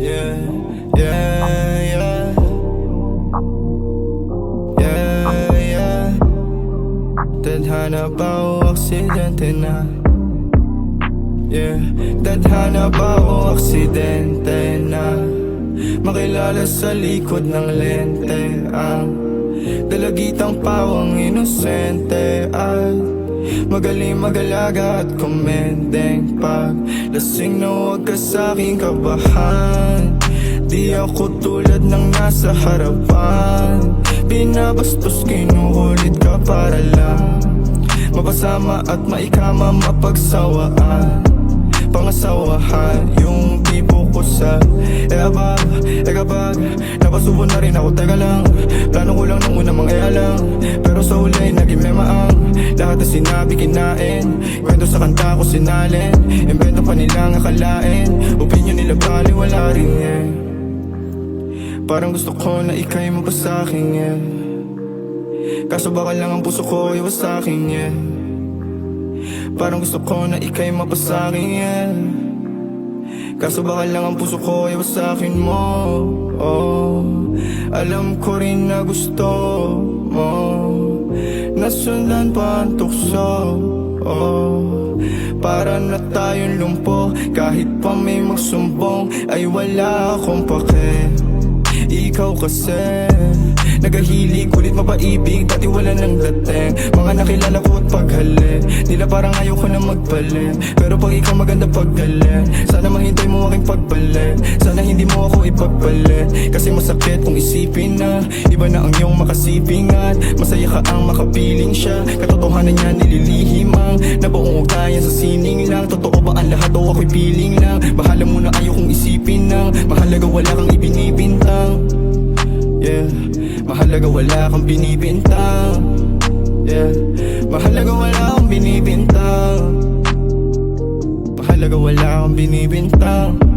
Yeah, yeah, yeah. Yeah, yeah. Tadhana ba o aksidente na? Yeah, tadhana ba o aksidente na? Makilala sa likod ng lente Ang dalagitang pawang inosente At magaling magalaga at kumendeng Pag lasing na huwag ka sa'king kabahan. Di ako tulad ng nasa harapan. Binabastos kinukulit ka para lang. Mapasama at maikama mapagsawaan. Pangasawahan yung tipo ko sa Eba, e kapag Napasubo na rin ako, teka lang. Plano ko lang nung una mga lang Pero sa huli naging memaang Lahat na sinabi kinain Kwento sa kanta ko sinalin Invento pa nilang akalain Opinion nila bali wala rin eh Parang gusto ko na ikay mo pa sa'kin yeah. Kaso baka lang ang puso ko iwas sa'kin yeah. Parang gusto ko na ikay mapasakin yeah. Kaso baka lang ang puso ko iwas sa'kin mo oh. Alam ko rin na gusto mo Nasundan pa ang tukso. Oh. Para na tayong lumpo. Kahit pa may magsumbong Ay wala akong pake. Ikaw kasi Nagahilig, kulit mapaibig. Dati wala nang dating. Mga nakilala ko at paghali. Nila parang ayaw ko na magpalit Pero pag ikaw maganda paggalit Sana mahintay mo aking pagbalik. Sana hindi mo ako ipagpalit Kasi masakit kung isipin na Iba na ang iyong makasiping at Masaya ka ang makapiling siya. Katotohanan niya nililihim ang Nabuong ugnayan sa sining lang. Totoo ba ang lahat o ako'y piling lang? Bahala mo na ayaw kong isipin na. Mahalaga wala kang ibinibintang. Yeah, mahalaga wala kang binibintang. Yeah, mahalaga wala kang binibintang. Mahalaga wala kang binibintang